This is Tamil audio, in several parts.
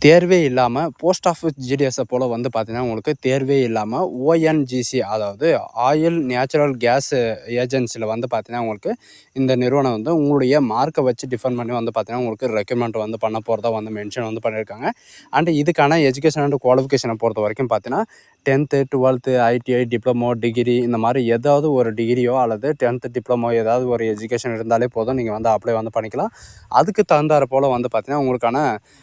தேர்வே இல்லாமல் போஸ்ட் ஆஃபீஸ் ஜிடிஎஸை போல் வந்து பார்த்திங்கன்னா உங்களுக்கு தேர்வே இல்லாமல் ஓஎன்ஜிசி அதாவது ஆயில் நேச்சுரல் கேஸ் ஏஜென்சியில் வந்து பார்த்திங்கன்னா உங்களுக்கு இந்த நிறுவனம் வந்து உங்களுடைய மார்க்கை வச்சு டிஃபன் பண்ணி வந்து பார்த்தீங்கன்னா உங்களுக்கு ரெக்கமெண்ட் வந்து பண்ண போகிறதா வந்து மென்ஷன் வந்து பண்ணியிருக்காங்க அண்ட் இதுக்கான எஜுகேஷன் அண்ட் குவாலிஃபிகேஷனை பொறுத்த வரைக்கும் பார்த்தீங்கன்னா tenth twelfth ITI diploma degree இந்த மாதிரி ஏதாவது ஒரு டிகிரியோ அல்லது டென்த்து டிப்ளமோ ஏதாவது ஒரு எஜுகேஷன் இருந்தாலே போதும். நீங்கள் வந்து அப்ளை வந்து பண்ணிக்கலாம். அதுக்கு தகுந்தாற போல் வந்து பார்த்தீங்கன்னா உங்களுக்கான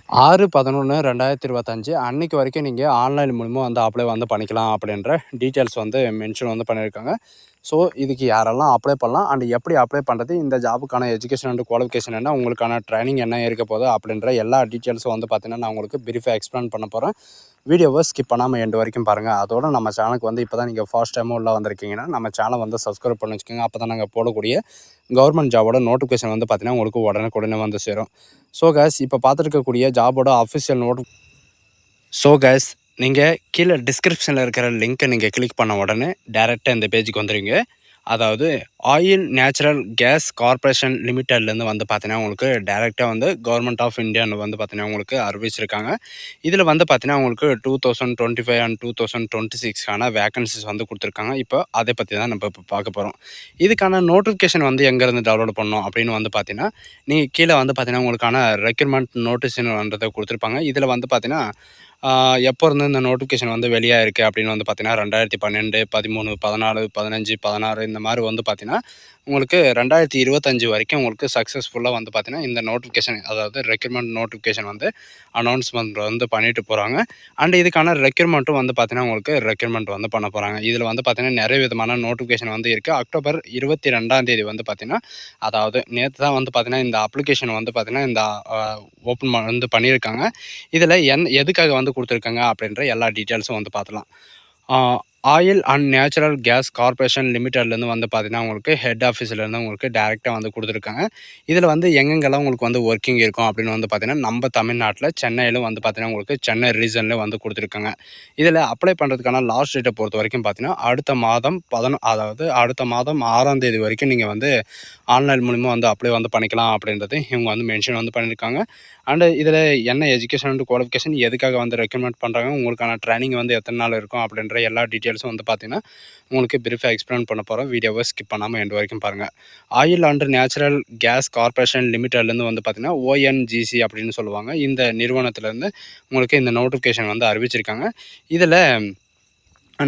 ஆறு பதினொன்று ரெண்டாயிரத்தி இருபத்தஞ்சு அன்னைக்கு வரைக்கும் நீங்கள் ஆன்லைன் மூலிமா வந்து அப்ளை வந்து பண்ணிக்கலாம் அப்படின்ற டீட்டெயில்ஸ் வந்து மென்ஷன் வந்து பண்ணியிருக்காங்க. ஸோ இதுக்கு யாரெல்லாம் அப்ளை பண்ணலாம் அண்ட் எப்படி அப்ளை பண்ணுறது இந்த ஜாபுக்கான எஜுகேஷன் அண்ட் குவாலிஃபிகேஷன் என்ன உங்களுக்கான ட்ரைனிங் என்ன இருக்க போகுது அப்படின்ற எல்லா டீட்டெயில்ஸும் வந்து பார்த்தீங்கன்னா நான் உங்களுக்கு பிரீஃபாக எக்ஸ்பிளைன் பண்ண போகிறேன் வீடியோவை ஸ்கிப் பண்ணாமல் எண்டு வரைக்கும் பாருங்கள் அதோட நம்ம சேனலுக்கு வந்து இப்போ தான் நீங்கள் ஃபர்ஸ்ட் டைமும் உள்ள வந்திருக்கீங்கன்னா நம்ம சேனல் வந்து சப்ஸ்கிரைப் பண்ணி வச்சுக்கோங்க. அப்போ தான் நாங்கள் போடக்கூடிய கவர்மெண்ட் ஜாபோட நோட்டிஃபிகேஷன் வந்து பார்த்தீங்கன்னா உங்களுக்கு உடனே உடனே வந்து சேரும். ஸோ கேஸ் இப்போ பார்த்துருக்கக்கூடிய ஜாபோட அஃபிஷியல் நோட் ஸோ கேஸ் நீங்கள் கீழே டிஸ்கிரிப்ஷனில் இருக்கிற லிங்க்கை நீங்கள் கிளிக் பண்ண உடனே டேரெக்டாக இந்த பேஜுக்கு வந்துடுங்க அதாவது ஆயில் நேச்சுரல் கேஸ் கார்பரேஷன் லிமிட்டட்லேருந்து வந்து பார்த்தீங்கன்னா உங்களுக்கு டேரெக்டாக வந்து கவர்மெண்ட் ஆஃப் இந்தியான்னு வந்து பார்த்தீங்கன்னா உங்களுக்கு அறிவிச்சிருக்காங்க. இதில் வந்து பார்த்தீங்கன்னா உங்களுக்கு two thousand twenty five and two thousand twenty சிக்ஸ்க்கான vacancies வந்து கொடுத்துருக்காங்க. இப்போ அதை பற்றி தான் நம்ம இப்போ பார்க்க போகிறோம் இதுக்கான நோட்டிஃபிகேஷன் வந்து எங்கேருந்து டவுன்லோட் பண்ணோம் அப்படின்னு வந்து பார்த்தீங்கன்னா நீங்கள் கீழே வந்து பார்த்தீங்கன்னா உங்களுக்கான ரெக்யூர்மெண்ட் நோட்டீஸ்ன்றதை கொடுத்துருப்பாங்க. இதில் வந்து பார்த்தீங்கன்னா எப்போ இருந்து இந்த நோட்டிஃபிகேஷன் வந்து வெளியாக இருக்குது அப்படின்னு வந்து பார்த்தீங்கன்னா ரெண்டாயிரத்தி பன்னெண்டு பதிமூணு பதினாலு பதினஞ்சு பதினாறு இந்த மாதிரி வந்து பார்த்தீங்கன்னா உங்களுக்கு ரெண்டாயிரத்தி இருபத்தஞ்சு வரைக்கும் உங்களுக்கு சக்ஸஸ்ஃபுல்லாக வந்து பார்த்தீங்கன்னா இந்த நோட்டிஃபிகேஷன் அதாவது ரெக்யூர்மெண்ட் நோட்டிஃபிகேஷன் வந்து அனௌன்ஸ்மெண்ட் வந்து பண்ணிட்டு போகிறாங்க அண்ட் இதுக்கான ரெக்யூர்மெண்ட்டும் வந்து பார்த்திங்கன்னா உங்களுக்கு ரெக்யூர்மெண்ட் வந்து பண்ண போகிறாங்க இதில் வந்து பார்த்திங்கன்னா நிறைய விதமான நோட்டிஃபிகேஷன் வந்து இருக்குது அக்டோபர் இருபத்தி ரெண்டாம் தேதி வந்து பார்த்தீங்கன்னா அதாவது நேற்று தான் வந்து பார்த்திங்கன்னா இந்த அப்ளிகேஷன் வந்து பார்த்திங்கன்னா இந்த ஓப்பன் வந்து பண்ணியிருக்காங்க இதில் என் எதுக்காக வந்து கொடுத்துருக்காங்க அப்படின்ற எல்லா டீட்டெயில்ஸும் வந்து பார்த்துலாம் oil and natural gas corporation லிமிட்டட்லேருந்து வந்து பார்த்தீங்கன்னா உங்களுக்கு ஹெட் ஆஃபீஸ்லேருந்து உங்களுக்கு டேரெக்டாக வந்து கொடுத்துருக்காங்க. இதில் வந்து எங்கெங்கெல்லாம் உங்களுக்கு வந்து ஒர்க்கிங் இருக்கும் அப்படின்னு வந்து பார்த்திங்கன்னா நம்ம தமிழ்நாட்டில் சென்னையிலும் வந்து பார்த்திங்கன்னா உங்களுக்கு சென்னை ரீசன்லேயும் வந்து கொடுத்துருக்காங்க. இதில் அப்ளை பண்ணுறதுக்கான லாஸ்ட் டேட்டை பொறுத்த வரைக்கும் பார்த்தீங்கன்னா அடுத்த மாதம் பதினொ அதாவது அடுத்த மாதம் ஆறாம் தேதி வரைக்கும் நீங்கள் வந்து ஆன்லைன் மூலிமா வந்து அப்ளை வந்து பண்ணிக்கலாம் அப்படின்றது இவங்க வந்து மென்ஷன் வந்து பண்ணியிருக்காங்க. அண்டு இதில் என்ன எஜுகேஷன் அண்ட் குவாலிஃபிகேஷன் எதுக்காக வந்து ரெக்கமெண்ட் பண்ணுறாங்க உங்களுக்கான ட்ரைனிங் வந்து எத்தனை நாள் இருக்கும் அப்படின்ற எல்லா டீட்டெயில்ஸும் வந்து பார்த்தீங்கன்னா உங்களுக்கு பிரீஃபாக எக்ஸ்பிளைன் பண்ண போகிறோம் வீடியோவை ஸ்கிப் பண்ணாமல் எண்டு வரைக்கும் பாருங்கள் oil and natural gas corporation லிமிட்டட்லேருந்து வந்து பார்த்தீங்கன்னா ஓஎன்ஜிசி அப்படின்னு சொல்லுவாங்க. இந்த நிறுவனத்துலேருந்து உங்களுக்கு இந்த நோட்டிஃபிகேஷன் வந்து அறிவிச்சிருக்காங்க. இதில்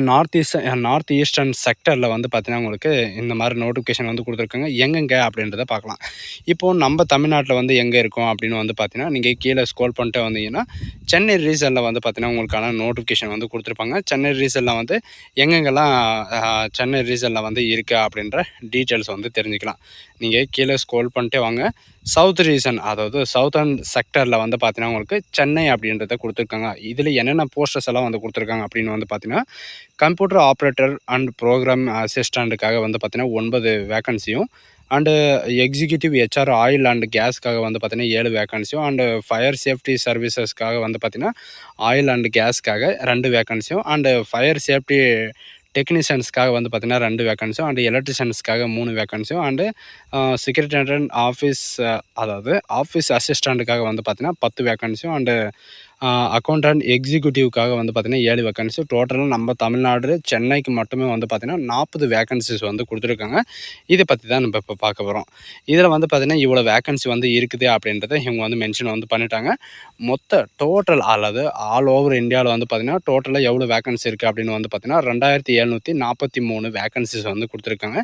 நார்த் ஈஸ்ட் நார்த் ஈஸ்டர்ன் செக்டரில் வந்து பார்த்தீங்கன்னா உங்களுக்கு இந்த மாதிரி நோட்டிஃபிகேஷன் வந்து கொடுத்துருக்காங்க. எங்கெங்க அப்படின்றத பார்க்கலாம். இப்போது நம்ம தமிழ்நாட்டில் வந்து எங்கே இருக்கோம் அப்படின்னு வந்து பார்த்தீங்கன்னா நீங்கள் கீழே ஸ்கோல் பண்ணிட்டு வந்தீங்கன்னா சென்னை ரீசனில் வந்து பார்த்தீங்கன்னா உங்களுக்கான நோட்டிஃபிகேஷன் வந்து கொடுத்துருப்பாங்க. சென்னை ரீசனில் வந்து எங்கெங்கெல்லாம் சென்னை ரீசனில் வந்து இருக்குது அப்படின்ற டீட்டெயில்ஸ் வந்து தெரிஞ்சுக்கலாம். நீங்கள் கீழே ஸ்க்ரோல் பண்ணிட்டே வாங்க. சவுத் ரீசன் அதாவது சவுத்தர்ன் செக்டரில் வந்து பார்த்தீங்கன்னா உங்களுக்கு சென்னை அப்படின்றத கொடுத்துருக்காங்க. இதில் என்னென்ன போஸ்டர்ஸ் எல்லாம் வந்து கொடுத்துருக்காங்க அப்படின்னு வந்து பார்த்தீங்கன்னா கம்ப்யூட்டர் ஆப்ரேட்டர் அண்ட் ப்ரோக்ராம் அசிஸ்டண்ட்டுக்காக வந்து பார்த்தீங்கன்னா ஒன்பது வேக்கன்சியும் and executive HR oil and கேஸ்க்காக வந்து பார்த்தீங்கன்னா ஏழு வேக்கன்சியும் அண்டு ஃபயர் சேஃப்டி சர்வீசஸ்க்காக வந்து பார்த்தீங்கன்னா ஆயில் அண்ட் கேஸ்க்காக ரெண்டு வேக்கன்சியும் அண்டு ஃபயர் சேஃப்டி டெக்னீஷியன்ஸ்க்காக வந்து பார்த்தீங்கன்னா ரெண்டு வேக்கன்ஸும் அண்டு எலக்ட்ரிஷியன்ஸ்க்காக மூணு வேக்கன்ஸும் அண்டு செக்ரட்டரியன் ஆஃபீஸ் அதாவது ஆஃபீஸ் அசிஸ்டண்ட்டுக்காக வந்து பார்த்திங்கன்னா பத்து வேக்கன்ஸும் அண்டு அக்கௌண்டன்ட் எக்ஸிக்யூட்டிவ்க்காக வந்து பார்த்திங்கன்னா ஏழு வேக்கன்சி டோட்டலாக நம்ம தமிழ்நாடு சென்னைக்கு மட்டுமே வந்து பார்த்திங்கன்னா நாற்பது வேக்கன்சிஸ் வந்து கொடுத்துருக்காங்க. இதை பற்றி தான் நம்ம இப்போ பார்க்க போகிறோம் இதில் வந்து பார்த்திங்கன்னா இவ்வளோ வேக்கன்சி வந்து இருக்குது அப்படின்றத இவங்க வந்து மென்ஷன் வந்து பண்ணிட்டாங்க. மொத்த டோட்டல் அல்லது ஆல் ஓவர் இந்தியாவில் வந்து பார்த்திங்கன்னா டோட்டலாக எவ்வளோ வேக்கன்சி இருக்குது அப்படின்னு வந்து பார்த்திங்கன்னா ரெண்டாயிரத்தி எழுநூற்றி நாற்பத்தி மூணு வேக்கன்சிஸ் வந்து கொடுத்துருக்காங்க.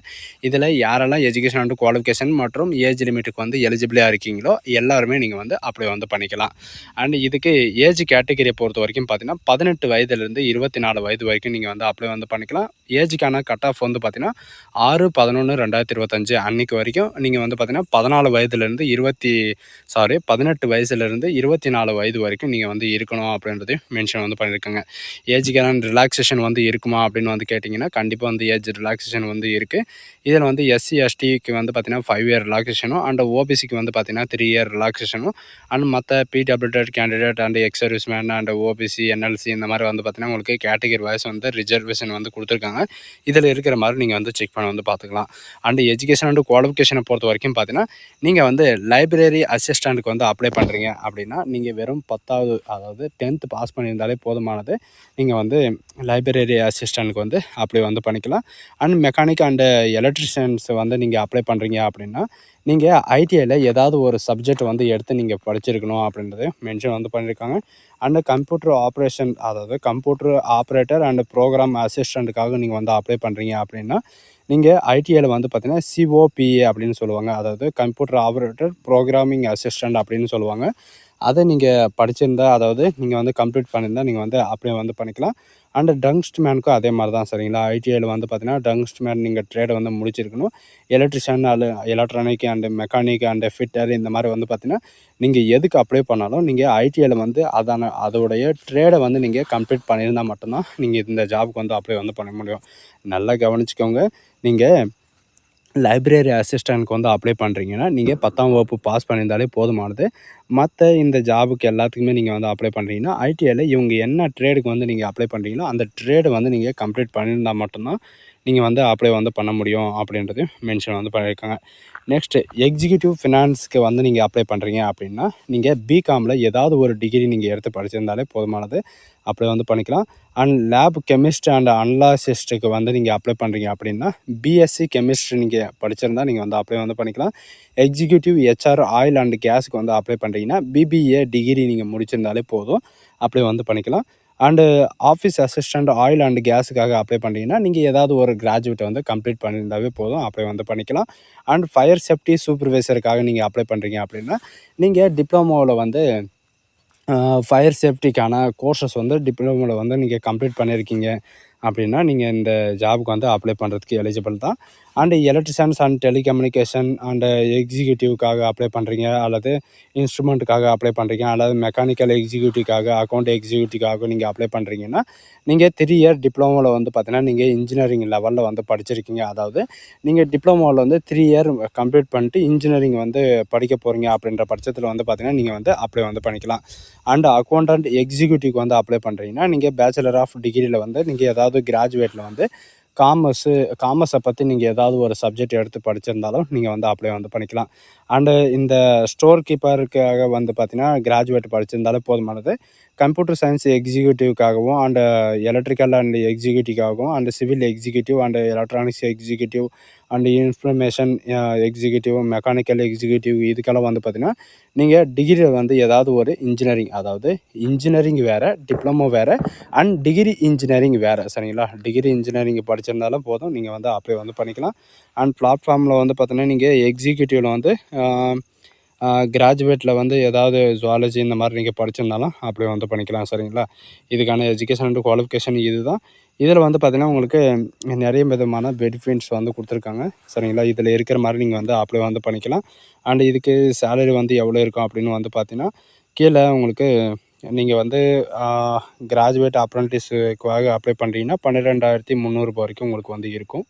இதில் யாரெல்லாம் எஜுகேஷன் அண்ட் குவாலிஃபிகேஷன் மற்றும் ஏஜ் லிமிட்டுக்கு வந்து எலிஜிபிளாக இருக்கீங்களோ எல்லாருமே நீங்கள் வந்து அப்ளை வந்து பண்ணிக்கலாம். அண்ட் இதுக்கு ஏஜ் கேட்டகரியை பொறுத்த வரைக்கும் பார்த்தீங்கன்னா பதினெட்டு வயதுலேருந்து இருபத்தி நாலு வயது வரைக்கும் நீங்கள் வந்து அப்ளை வந்து பண்ணிக்கலாம். ஏஜுக்கான கட் ஆஃப் வந்து பார்த்தீங்கன்னா ஆறு பதினொன்று ரெண்டாயிரத்தி இருபத்தஞ்சு அன்னைக்கு வரைக்கும் நீங்கள் வந்து பார்த்தீங்கன்னா பதினாலு வயதுலேருந்து இருபத்தி சாரி பதினெட்டு வயசுலேருந்து இருபத்தி நாலு வயது வரைக்கும் நீங்கள் வந்து இருக்கணும் அப்படின்றதையும் மென்ஷன் வந்து பண்ணியிருக்காங்க ஏஜுக்கான ரிலாக்ஸேஷன் வந்து இருக்குமா அப்படின்னு வந்து கேட்டிங்கன்னா கண்டிப்பாக வந்து ஏஜ் ரிலாக்ஸேஷன் வந்து இருக்குது இதில் வந்து எஸ்சி எஸ்டிக்கு வந்து பார்த்தீங்கன்னா ஃபைவ் இயர் ரிலாக்ஸேஷனும் அண்ட் ஓபிசிக்கு வந்து பார்த்தீங்கன்னா த்ரீ இயர் ரிலாக்ஸேஷனும் அண்ட் மற்ற பிடபிள்யூடட் candidate and ex service man and OBC NLC இந்த மாதிரி வந்து பார்த்தீங்கன்னா உங்களுக்கு கேட்டகரி வைஸ் வந்து ரிசர்வேஷன் வந்து கொடுத்துருக்காங்க. இதில் இருக்கிற மாதிரி நீங்கள் வந்து செக் பண்ண வந்து பார்த்துக்கலாம். அண்ட் எஜுகேஷன் அண்ட் குவாலிஃபிகேஷனை பொறுத்த வரைக்கும் பார்த்தீங்கன்னா நீங்கள் வந்து லைப்ரரி அசிஸ்டண்ட்டுக்கு வந்து அப்ளை பண்ணுறீங்க அப்படின்னா நீங்கள் வெறும் பத்தாவது அதாவது டென்த்து பாஸ் பண்ணியிருந்தாலே போதுமானது. நீங்கள் வந்து லைப்ரரி அசிஸ்டண்ட்டுக்கு வந்து அப்ளை வந்து பண்ணிக்கலாம். அண்ட் மெக்கானிக் அண்டு எலக்ட்ரிஷியன்ஸ் வந்து நீங்கள் அப்ளை பண்ணுறீங்க அப்படின்னா நீங்கள் ஐடிஐயில் ஏதாவது ஒரு சப்ஜெக்ட் வந்து எடுத்து நீங்கள் படிச்சிருக்கணும் அப்படின்றது மென்ஷன் வந்து பண்ணியிருக்காங்க அண்டு கம்ப்யூட்டர் ஆப்ரேஷன் அதாவது கம்ப்யூட்டர் ஆப்ரேட்டர் அண்டு ப்ரோக்ராம் அசிஸ்டண்ட்டுக்காக நீங்கள் வந்து அப்ளை பண்ணுறீங்க அப்படின்னா நீங்கள் ஐடிஐயில் வந்து பார்த்தீங்கன்னா சிஓபிஏ அப்படின்னு சொல்லுவாங்க. அதாவது கம்ப்யூட்டர் ஆப்ரேட்டர் ப்ரோக்ராமிங் அசிஸ்டண்ட் அப்படின்னு சொல்லுவாங்க. அதை நீங்கள் படிச்சிருந்தா அதாவது நீங்கள் வந்து கம்ப்ளீட் பண்ணியிருந்தால் நீங்கள் வந்து அப்படியே வந்து பண்ணிக்கலாம். அண்டு டங்ஸ்ட் மேனுக்கும் அதே மாதிரி தான் சரிங்களா ஐடிஐயில் வந்து பார்த்தீங்கன்னா டங்ஸ்ட் மேன் நீங்கள் ட்ரேடை வந்து முடிச்சிருக்கணும். எலக்ட்ரிஷியன் அல்ல electronic and mechanic and fitter இந்த மாதிரி வந்து பார்த்தீங்கன்னா நீங்கள் எதுக்கு அப்ளை பண்ணாலும் நீங்கள் ஐடிஐயில் வந்து அதான அதோடைய ட்ரேடை வந்து நீங்கள் கம்ப்ளீட் பண்ணியிருந்தால் மட்டும்தான் நீங்கள் இந்த ஜாபுக்கு வந்து அப்ளை வந்து பண்ண முடியும். நல்லா கவனிச்சிக்கோங்க. நீங்கள் லைப்ரரி அசிஸ்டண்ட்க்கு வந்து அப்ளை பண்ணுறீங்கன்னா நீங்கள் பத்தாம் வகுப்பு பாஸ் பண்ணியிருந்தாலே போதுமானது. மற்ற இந்த ஜாபுக்கு எல்லாத்துக்குமே நீங்கள் வந்து அப்ளை பண்ணுறீங்கன்னா ஐடிஐயில் இவங்க என்ன ட்ரேடுக்கு வந்து நீங்கள் அப்ளை பண்ணுறீங்களோ அந்த ட்ரேடை வந்து நீங்கள் கம்ப்ளீட் பண்ணியிருந்தால் மட்டும்தான் நீங்கள் வந்து அப்ளை வந்து பண்ண முடியும் அப்படின்றது மென்ஷன் வந்து பண்ணியிருக்காங்க. நெக்ஸ்ட்டு எக்ஸிக்யூட்டிவ் ஃபினான்ஸ்க்கு வந்து நீங்கள் அப்ளை பண்ணுறீங்க அப்படின்னா நீங்கள் பிகாமில் ஏதாவது ஒரு டிகிரி நீங்கள் எடுத்து படிச்சிருந்தாலே போதுமானது. அப்ளை வந்து பண்ணிக்கலாம். அண்ட் லேப் கெமிஸ்ட்ரி அண்ட் அனலாசிஸ்ட்டுக்கு வந்து நீங்கள் அப்ளை பண்ணுறீங்க அப்படின்னா பிஎஸ்சி கெமிஸ்ட்ரி நீங்கள் படிச்சிருந்தால் நீங்கள் வந்து அப்ளை வந்து பண்ணிக்கலாம். எக்ஸிக்யூட்டிவ் ஹெச்ஆர் ஆயில் அண்ட் கேஸுக்கு வந்து அப்ளை பண்ணுறீங்கன்னா பிபிஏ டிகிரி நீங்கள் முடிச்சிருந்தாலே போதும். அப்ளை வந்து பண்ணிக்கலாம். And office assistant oil and கேஸுக்காக apply பண்ணிங்கன்னா நீங்கள் ஏதாவது ஒரு கிராஜுவேட்டை வந்து கம்ப்ளீட் பண்ணியிருந்தாவே போதும். அப்ளை வந்து பண்ணிக்கலாம். அண்ட் ஃபயர் சேஃப்டி சூப்பர்வைசருக்காக நீங்கள் அப்ளை பண்ணுறீங்க அப்படின்னா நீங்கள் டிப்ளமோவில் வந்து ஃபயர் சேஃப்டிக்கான கோர்சஸ் வந்து டிப்ளமோவில் வந்து நீங்கள் கம்ப்ளீட் பண்ணியிருக்கீங்க அப்படின்னா நீங்கள் இந்த ஜாபுக்கு வந்து அப்ளை பண்ணுறதுக்கு எலிஜிபிள் தான். And electricians and telecommunication and எக்ஸிக்யூட்டிவ்க்காக apply பண்ணுறீங்க அல்லது இன்ஸ்ட்ருமெண்ட்டுக்காக அப்ளை பண்ணுறீங்க அல்லது மெக்கானிக்கல் எக்ஸிக்யூட்டிவ்க்காக அக்கௌண்ட் எக்ஸிக்யூட்டிவ்க்காக நீங்கள் அப்ளை பண்ணுறீங்கன்னா நீங்கள் த்ரீ இயர் டிப்ளமோவில் வந்து பார்த்தீங்கன்னா நீங்கள் இன்ஜினியரிங் லெவலில் வந்து படிச்சிருக்கீங்க. அதாவது நீங்கள் டிப்ளமோவில் வந்து த்ரீ இயர் கம்ப்ளீட் பண்ணிட்டு இன்ஜினியரிங் வந்து படிக்க போகிறீங்க அப்படின்ற பட்சத்தில் வந்து பார்த்திங்கன்னா நீங்கள் வந்து அப்ளை வந்து பண்ணிக்கலாம். அண்ட் அக்கௌண்டன்ட் எக்ஸிக்யூட்டிவ்க்கு வந்து அப்ளை பண்ணுறீங்கன்னா நீங்கள் பேச்சுலர் ஆஃப் டிகிரியில் வந்து நீங்கள் ஏதாவது கிராஜுவேட்டில் வந்து காமர்ஸு காமர்ஸை பற்றி நீங்கள் ஏதாவது ஒரு சப்ஜெக்ட் எடுத்து படிச்சிருந்தாலும் நீங்கள் வந்து அப்படியே வந்து பண்ணிக்கலாம் அண்டு இந்த ஸ்டோர் கீப்பருக்காக வந்து பார்த்தீங்கன்னா கிராஜுவேட் படிச்சிருந்தாலும் போதுமானது. கம்ப்யூட்டர் சயின்ஸ் எக்ஸிக்யூட்டிவ்க்காகவும் and electrical and எக்ஸிக்யூட்டிவ்காகவும் and civil executive and electronics executive and information executive mechanical executive இதுக்கெல்லாம் வந்து பார்த்திங்கன்னா நீங்கள் டிகிரி வந்து ஏதாவது ஒரு இன்ஜினியரிங் அதாவது இன்ஜினியரிங் வேறு டிப்ளமோ வேறு அண்ட் டிகிரி இன்ஜினியரிங் வேறு சரிங்களா? டிகிரி இன்ஜினியரிங் படிச்சிருந்தாலும் போதும் நீங்கள் வந்து அப்ளை வந்து பண்ணிக்கலாம். அண்ட் பிளாட்ஃபார்மில் வந்து பார்த்தீங்கன்னா நீங்கள் எக்ஸிக்யூட்டிவில் வந்து uh, கிராஜுவேட்டில் வந்து ஏதாவது ஜுவாலஜி இந்த மாதிரி நீங்கள் படிச்சிருந்தாலும் அப்படியே வந்து பண்ணிக்கலாம் சரிங்களா? இதுக்கான எஜுகேஷன் அண்டு குவாலிஃபிகேஷன் இது தான் இதில் வந்து பார்த்திங்கன்னா உங்களுக்கு நிறைய விதமான பெனிஃபிட்ஸ் வந்து கொடுத்துருக்காங்க சரிங்களா? இதில் இருக்கிற மாதிரி நீங்கள் வந்து அப்ளை வந்து பண்ணிக்கலாம். அண்ட் இதுக்கு சேலரி வந்து எவ்வளோ இருக்கும் அப்படின்னு வந்து பார்த்திங்கன்னா கீழே உங்களுக்கு நீங்கள் வந்து கிராஜுவேட் அப்ரண்டிஸுக்காக அப்ளை பண்ணுறீங்கன்னா பன்னிரெண்டாயிரத்தி முந்நூறுபா வரைக்கும் உங்களுக்கு வந்து இருக்கும்.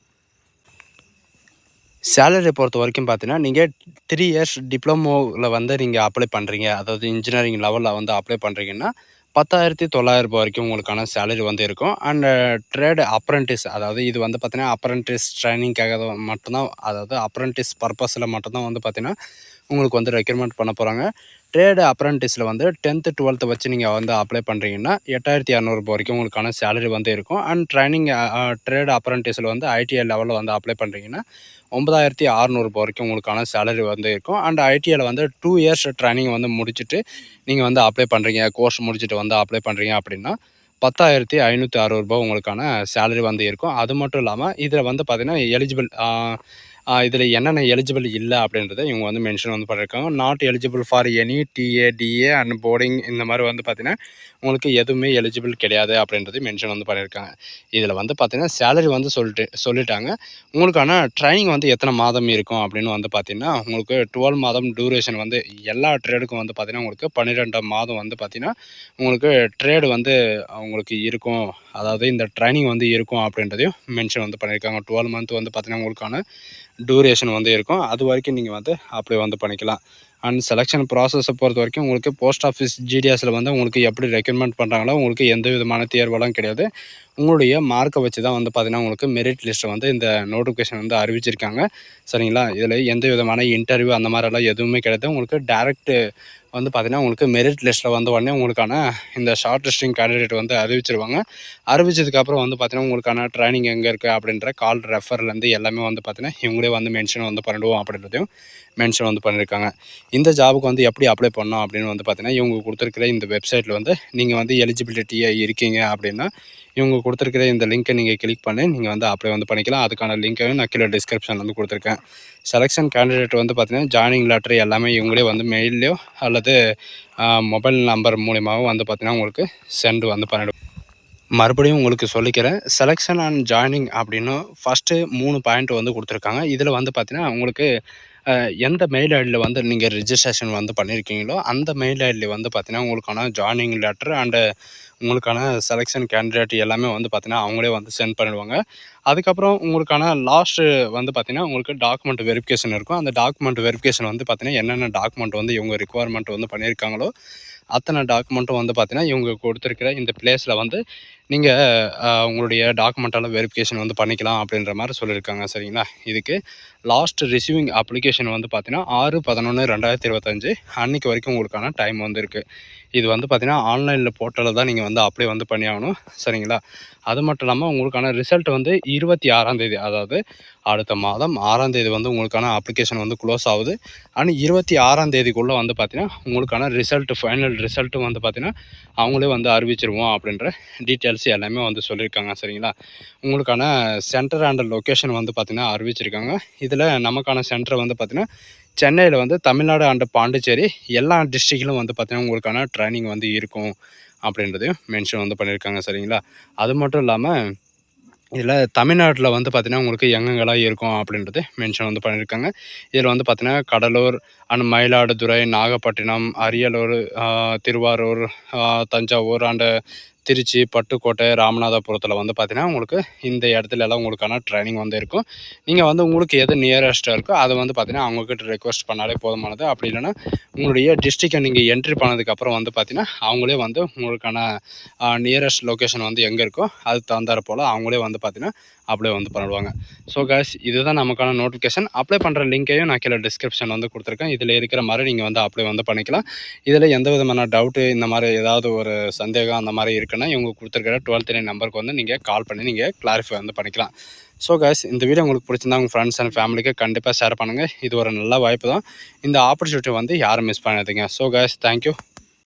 சேலரி பொறுத்த வரைக்கும் பார்த்தீங்கன்னா நீங்கள் த்ரீ இயர்ஸ் டிப்ளமோவில் வந்து நீங்கள் அப்ளை பண்ணுறீங்க அதாவது இன்ஜினியரிங் லெவலில் வந்து அப்ளை பண்ணுறீங்கன்னா பத்தாயிரத்தி தொள்ளாயிரம் ரூபாய் வரைக்கும் உங்களுக்கான சேலரி வந்து இருக்கும். அண்ட் ட்ரேடு அப்ரண்டிஸ் அதாவது இது வந்து பார்த்தீங்கன்னா அப்ரண்டிஸ் ட்ரைனிங்காக மட்டும்தான் அதாவது அப்ரண்டிஸ் பர்பஸில் மட்டும்தான் வந்து பார்த்திங்கன்னா உங்களுக்கு வந்து ரெக்யூர்மெண்ட் பண்ண போகிறாங்க ட்ரேடு அப்ரண்டிஸில் வந்து டென்த்து டுவெல்த்து வச்சு நீங்கள் வந்து அப்ளை பண்ணுறீங்கன்னா எட்டாயிரத்தி இரநூறுபா வரைக்கும் உங்களுக்கான சேலரி வந்து இருக்கும். அண்ட் ட்ரைனிங் ட்ரேடு அப்ரண்டிஸில் வந்து ஐடிஐ லெவலில் வந்து அப்ளை பண்ணுறீங்கன்னா ஒன்பதாயிரத்தி அறநூறுபா வரைக்கும் உங்களுக்கான சேலரி வந்து இருக்கும். அண்ட் ஐடிஐயில் வந்து டூ இயர்ஸ் ட்ரைனிங் வந்து முடிச்சுட்டு நீங்கள் வந்து அப்ளை பண்ணுறீங்க கோர்ஸ் முடிச்சுட்டு வந்து அப்ளை பண்ணுறீங்க அப்படின்னா பத்தாயிரத்தி ஐநூற்றி அறுபது ரூபா உங்களுக்கான சேலரி வந்து இருக்கும். அது மட்டும் இல்லாமல் இதில் வந்து பார்த்திங்கன்னா எலிஜிபிள் இதில் என்னென்ன எலிஜிபிள் இல்லை அப்படின்றத இவங்க வந்து மென்ஷன் வந்து பண்ணியிருக்காங்க not eligible for any DA DA and boarding இந்த மாதிரி வந்து பார்த்திங்கன்னா உங்களுக்கு எதுவுமே எலிஜிபிள் கிடையாது அப்படின்றது மென்ஷன் வந்து பண்ணியிருக்காங்க இதில் வந்து பார்த்திங்கன்னா சேலரி வந்து சொல்லிட்டு சொல்லிட்டாங்க. உங்களுக்கான ட்ரைனிங் வந்து எத்தனை மாதம் இருக்கும் அப்படின்னு வந்து பார்த்திங்கன்னா உங்களுக்கு டுவெல் மாதம் டூரேஷன் வந்து எல்லா ட்ரேடுக்கும் வந்து பார்த்திங்கன்னா உங்களுக்கு பன்னிரெண்டு மாதம் வந்து பார்த்திங்கன்னா உங்களுக்கு ட்ரேடு வந்து உங்களுக்கு இருக்கும். அதாவது இந்த ட்ரைனிங் வந்து இருக்கும் அப்படின்றதையும் மென்ஷன் வந்து பண்ணியிருக்காங்க டுவெல் மந்த் வந்து பார்த்திங்கன்னா உங்களுக்கான டூரேஷன் வந்து இருக்கும். அது வரைக்கும் நீங்கள் வந்து அப்ளை வந்து பண்ணிக்கலாம். அண்ட் செலெக்ஷன் ப்ராசஸை பொறுத்த வரைக்கும் உங்களுக்கு போஸ்ட் ஆஃபீஸ் ஜிடிஎஸில் வந்து உங்களுக்கு எப்படி ரெக்கமெண்ட் பண்ணுறாங்களோ உங்களுக்கு எந்த விதமான தேர்வெல்லாம் கிடையாது. உங்களுடைய மார்க்கை வச்சு தான் வந்து பார்த்திங்கன்னா உங்களுக்கு மெரிட் லிஸ்ட்டை வந்து இந்த நோட்டிஃபிகேஷன் வந்து அறிவிச்சிருக்காங்க. சரிங்களா? இதில் எந்த விதமான இன்டர்வியூ அந்த மாதிரிலாம் எதுவுமே கிடையாது. உங்களுக்கு டேரெக்ட் வந்து பார்த்திங்கன்னா உங்களுக்கு மெரிட் லிஸ்ட்டில் வந்த உடனே உங்களுக்கான இந்த ஷார்ட் லிஸ்டிங் கேண்டிடேட் வந்து அறிவிச்சிருவாங்க. அறிவிச்சதுக்கப்புறம் வந்து பார்த்திங்கன்னா உங்களுக்கான ட்ரைனிங் எங்கே இருக்குது அப்படின்ற கால் ரெஃபர்லேருந்து எல்லாமே வந்து பார்த்திங்கன்னா இவங்களே வந்து மென்ஷன் வந்து பண்ணிடுவோம் அப்படின்றதையும் மென்ஷன் வந்து பண்ணியிருக்காங்க இந்த ஜாபுக்கு வந்து எப்படி அப்ளை பண்ணோம் அப்படின்னு வந்து பார்த்தீங்கன்னா இவங்க கொடுத்துருக்கிற இந்த வெப்சைட்டில் வந்து நீங்கள் வந்து எலிஜிபிலிட்டியாக இருக்கீங்க அப்படின்னா இவங்க கொடுத்துருக்கிற இந்த லிங்க்கை நீங்கள் கிளிக் பண்ணி நீங்கள் வந்து அப்ளை வந்து பண்ணிக்கலாம். அதுக்கான லிங்க்கையும் நான் கீழே டிஸ்கிரிப்ஷன் வந்து கொடுத்துருக்கேன். செலெக்ஷன் கேண்டிடேட் வந்து பார்த்திங்கன்னா ஜாயினிங் லெட்டர் எல்லாமே இவங்களே வந்து மெயிலையோ அல்லது வந்து மொபைல் நம்பர் மூலிமாவும் வந்து பார்த்திங்கன்னா உங்களுக்கு சென்டு வந்து பண்ணிவிடும் மறுபடியும் உங்களுக்கு சொல்லிக்கிறேன். செலெக்ஷன் அண்ட் ஜாயினிங் அப்படின்னு ஃபஸ்ட்டு மூணு பாயிண்ட் வந்து கொடுத்துருக்காங்க. இதில் வந்து பார்த்திங்கன்னா உங்களுக்கு எந்த மெயில் ஐடியில் வந்து நீங்கள் ரிஜிஸ்ட்ரேஷன் வந்து பண்ணியிருக்கீங்களோ அந்த மெயில் ஐடியில் வந்து பார்த்தீங்கன்னா உங்களுக்கான ஜாயினிங் லெட்டர் அண்டு உங்களுக்கான செலெக்ஷன் கேண்டிடேட் எல்லாமே வந்து பார்த்தீங்கன்னா அவங்களே வந்து சென்ட் பண்ணிடுவாங்க. அதுக்கப்புறம் உங்களுக்கான லாஸ்ட்டு வந்து பார்த்தீங்கன்னா உங்களுக்கு டாக்குமெண்ட் வெரிஃபிகேஷன் இருக்கும். அந்த டாக்குமெண்ட் வெரிஃபிகேஷன் வந்து பார்த்தீங்கன்னா என்னென்ன டாக்குமெண்ட் வந்து இவங்க ரிக்குவயர்மெண்ட் வந்து பண்ணியிருக்காங்களோ அத்தனை டாக்குமெண்ட்டும் வந்து பார்த்தீங்கன்னா இவங்க கொடுத்துருக்கிற இந்த பிளேஸில் வந்து நீங்கள் உங்களுடைய டாக்குமெண்ட்டால் வெரிஃபிகேஷன் வந்து பண்ணிக்கலாம் அப்படின்ற மாதிரி சொல்லியிருக்காங்க. சரிங்களா? இதுக்கு லாஸ்ட் ரிசீவிங் அப்ளிகேஷன் வந்து பார்த்தீங்கன்னா ஆறு பதினொன்று ரெண்டாயிரத்தி இருபத்தஞ்சு அன்றைக்கி வரைக்கும் உங்களுக்கான டைம் வந்து இருக்குது இது வந்து பார்த்திங்கன்னா ஆன்லைனில் போர்ட்டலில் தான் நீங்கள் வந்து அப்ளை வந்து பண்ணியாகணும். சரிங்களா? அது மட்டும் இல்லாமல் உங்களுக்கான ரிசல்ட் வந்து இருபத்தி ஆறாந்தேதி அதாவது அடுத்த மாதம் ஆறாந்தேதி வந்து உங்களுக்கான அப்ளிகேஷன் வந்து க்ளோஸ் ஆகுது. ஆனால் இருபத்தி ஆறாந்தேதிக்குள்ளே வந்து பார்த்தீங்கன்னா உங்களுக்கான ரிசல்ட் ஃபைனல் ரிசல்ட்டும் வந்து பார்த்திங்கன்னா அவங்களே வந்து அறிவிச்சிருவோம் அப்படின்ற டீட்டெயில்ஸ் எல்லாமே வந்து சொல்லியிருக்காங்க சரிங்களா? உங்களுக்கான சென்டர் அண்ட் லொக்கேஷன் வந்து பார்த்திங்கன்னா அறிவிச்சிருக்காங்க. இதில் நமக்கான சென்டர் வந்து பார்த்திங்கன்னா சென்னையில் வந்து தமிழ்நாடு அண்ட் பாண்டிச்சேரி எல்லா டிஸ்ட்ரிக்ட்லையும் வந்து பார்த்திங்கன்னா உங்களுக்கான ட்ரைனிங் வந்து இருக்கும் அப்படின்றதையும் மென்ஷன் வந்து பண்ணியிருக்காங்க சரிங்களா? அது மட்டும் இல்லாமல் இதில் தமிழ்நாட்டில் வந்து பார்த்திங்கன்னா உங்களுக்கு எங்கெங்கெல்லாம் இருக்கும் அப்படின்றது மென்ஷன் வந்து பண்ணியிருக்காங்க. இதில் வந்து பார்த்திங்கன்னா கடலூர் அண்ட் மயிலாடுதுறை நாகப்பட்டினம் அரியலூர் திருவாரூர் தஞ்சாவூர் அண்டு திருச்சி பட்டுக்கோட்டை ராமநாதபுரத்தில் வந்து பார்த்திங்கன்னா உங்களுக்கு இந்த இடத்துல எல்லாம் உங்களுக்கான ட்ரைனிங் வந்து இருக்கும். நீங்கள் வந்து உங்களுக்கு எது நியரஸ்ட்டாக இருக்கோ அதை வந்து பார்த்திங்கன்னா அவங்கக்கிட்ட ரெக்வஸ்ட் பண்ணாலே போதுமானது. அப்படி இல்லைன்னா உங்களுடைய டிஸ்ட்ரிக்டை நீங்கள் என்ட்ரி பண்ணதுக்கப்புறம் வந்து பார்த்திங்கன்னா அவங்களே வந்து உங்களுக்கான நியரஸ்ட் லொக்கேஷன் வந்து எங்கே இருக்கோ அது தகுந்தாற போல் அவங்களே வந்து பார்த்திங்கன்னா அப்ளை வந்து பண்ணிடுவாங்க. ஸோ guys இதுதான் நமக்கான நோட்டிஃபிகேஷன் அப்ளை பண்ணுற லிங்க்கையும் நான் கீழே டிஸ்கிரிப்ஷன் வந்து கொடுத்துருக்கேன். இதில் இருக்கிற மாதிரி நீங்கள் வந்து அப்ளை வந்து பண்ணிக்கலாம். இதில் எந்த விதமான டவுட்டு இந்த மாதிரி ஏதாவது ஒரு சந்தேகம் அந்த மாதிரி இருக்குன்னா இவங்க கொடுத்துருக்கிற டுவெல்த் நைன் நம்பருக்கு வந்து நீங்கள் கால் பண்ணி நீங்கள் கிளாரிஃபை வந்து பண்ணிக்கலாம். ஸோ guys இந்த வீடியோ உங்களுக்கு பிடிச்சிருந்தா உங்கள் ஃப்ரெண்ட்ஸ் அண்ட் ஃபேமிலிக்கு கண்டிப்பாக ஷேர் பண்ணுங்கள் இது ஒரு நல்ல வாய்ப்பு தான். இந்த ஆப்பர்ச்சுனிட்டி வந்து யாரும் மிஸ் பண்ணாதீங்க. So guys thank you